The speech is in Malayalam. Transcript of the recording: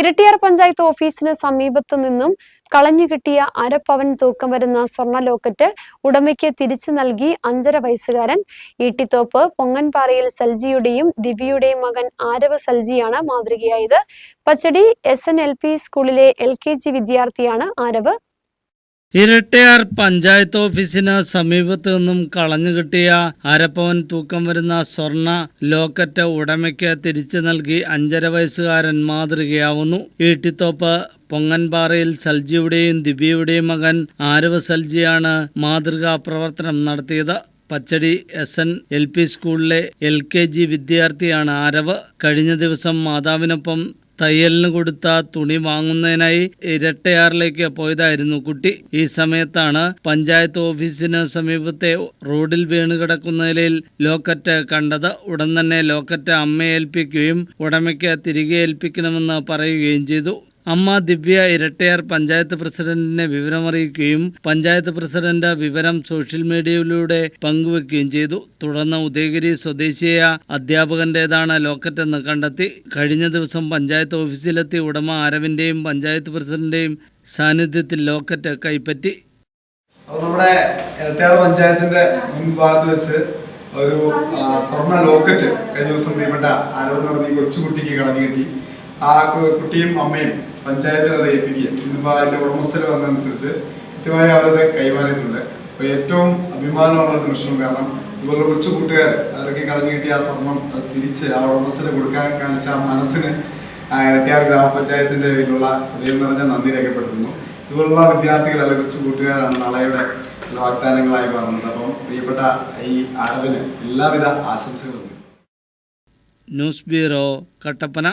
ഇരട്ടിയാർ പഞ്ചായത്ത് ഓഫീസിന് സമീപത്തു നിന്നും കളഞ്ഞു കിട്ടിയ അരപ്പവൻ തൂക്കം വരുന്ന സ്വർണ ലോക്കറ്റ് ഉടമയ്ക്ക് തിരിച്ചു നൽകി അഞ്ചര വയസ്സുകാരൻ. ഈട്ടിത്തോപ്പ് പൊങ്ങൻപാറയിൽ സൽജിയുടെയും ദിവ്യയുടെയും മകൻ ആരവ് സൽജിയാണ് മാതൃകയായത്. Pachadi S N L P സ്കൂളിലെ എൽ കെ ജി വിദ്യാർത്ഥിയാണ് ആരവ്. ഇരട്ടയാർ പഞ്ചായത്ത് ഓഫീസിന് സമീപത്ത് നിന്നും കളഞ്ഞു കിട്ടിയ അരപ്പവൻ തൂക്കം വരുന്ന സ്വർണ ലോക്കറ്റ് ഉടമയ്ക്ക് തിരിച്ചു നൽകി അഞ്ചര വയസ്സുകാരൻ മാതൃകയാവുന്നു. ഈട്ടിത്തോപ്പ് പൊങ്ങൻപാറയിൽ സൽജിയുടെയും ദിവ്യയുടെയും മകൻ ആരവ് സൽജിയാണ് മാതൃകാ പ്രവർത്തനം നടത്തിയത്. Pachadi S N L P സ്കൂളിലെ എൽ കെ ജി വിദ്യാർത്ഥിയാണ് ആരവ്. കഴിഞ്ഞ ദിവസം മാതാവിനൊപ്പം തയ്യലിന് കൊടുത്ത തുണി വാങ്ങുന്നതിനായി ഇരട്ടയാറിലേക്ക് പോയതായിരുന്നു കുട്ടി. ഈ സമയത്താണ് പഞ്ചായത്ത് ഓഫീസിന് സമീപത്തെ റോഡിൽ വീണ് കിടക്കുന്ന നിലയിൽ ലോക്കറ്റ് കണ്ടത്. ഉടൻ തന്നെ ലോക്കറ്റ് അമ്മയെ ഏൽപ്പിക്കുകയും ഉടമയ്ക്ക് തിരികെ ഏൽപ്പിക്കണമെന്ന് പറയുകയും ചെയ്തു. അമ്മ ദിവ്യ ഇരട്ടയാർ പഞ്ചായത്ത് പ്രസിഡന്റിനെ വിവരമറിയിക്കുകയും പഞ്ചായത്ത് പ്രസിഡന്റ് വിവരം സോഷ്യൽ മീഡിയയിലൂടെ പങ്കുവെക്കുകയും ചെയ്തു. തുടർന്ന് ഉദയഗിരി സ്വദേശിയായ അധ്യാപകന്റേതാണ് ലോക്കറ്റ് എന്ന് കണ്ടെത്തി. കഴിഞ്ഞ ദിവസം പഞ്ചായത്ത് ഓഫീസിലെത്തി ഉടമ ആരവിന്റെയും പഞ്ചായത്ത് പ്രസിഡന്റിന്റെയും സാന്നിധ്യത്തിൽ ലോക്കറ്റ് കൈപ്പറ്റി. നമ്മുടെ ഇരട്ടയാർ പഞ്ചായത്തിന്റെ മുൻഭാഗത്ത് വെച്ച് ഒരു സ്വർണ ലോക്കറ്റ് കഴിഞ്ഞ ദിവസം പ്രിയപ്പെട്ട ആരോപണം നടന്ന ഈ കൊച്ചുകുട്ടിക്ക് കടന്നു കിട്ടി. ആ കുട്ടിയും അമ്മയും പഞ്ചായത്തിൽ അത് ഏൽപ്പിക്കുകയും ഇന്നിപ്പോൾ അതിന്റെ ഉടമസ്ഥർ വന്നതനുസരിച്ച് കൃത്യമായി അവരത് കൈമാറിയിട്ടുണ്ട്. അപ്പോൾ ഏറ്റവും അഭിമാനമുള്ള നിമിഷം കാരണം ഇതുപോലെ കൊച്ചു കൂട്ടുകാർ അവർക്ക് കളഞ്ഞു കിട്ടിയ ആ സ്വർണം അത് തിരിച്ച് ആ ഉടമസ്ഥര് കൊടുക്കാൻ കാണിച്ച ആ മനസ്സിന് ഇരട്ടിയാർ ഗ്രാമപഞ്ചായത്തിന്റെ പേരിലുള്ള ഹൃദയം നിറഞ്ഞ നന്ദി രേഖപ്പെടുത്തുന്നു. ഇതുപോലുള്ള വിദ്യാർത്ഥികൾ അല്ലെങ്കിൽ കൊച്ചു കൂട്ടുകാരാണ് നാളെയുടെ വാഗ്ദാനങ്ങളായി പറഞ്ഞത്. അപ്പം പ്രിയപ്പെട്ട ഈ അറിവിന് എല്ലാവിധ ആശംസകളും ന്യൂസ് ബ്യൂറോ കട്ടപ്പന.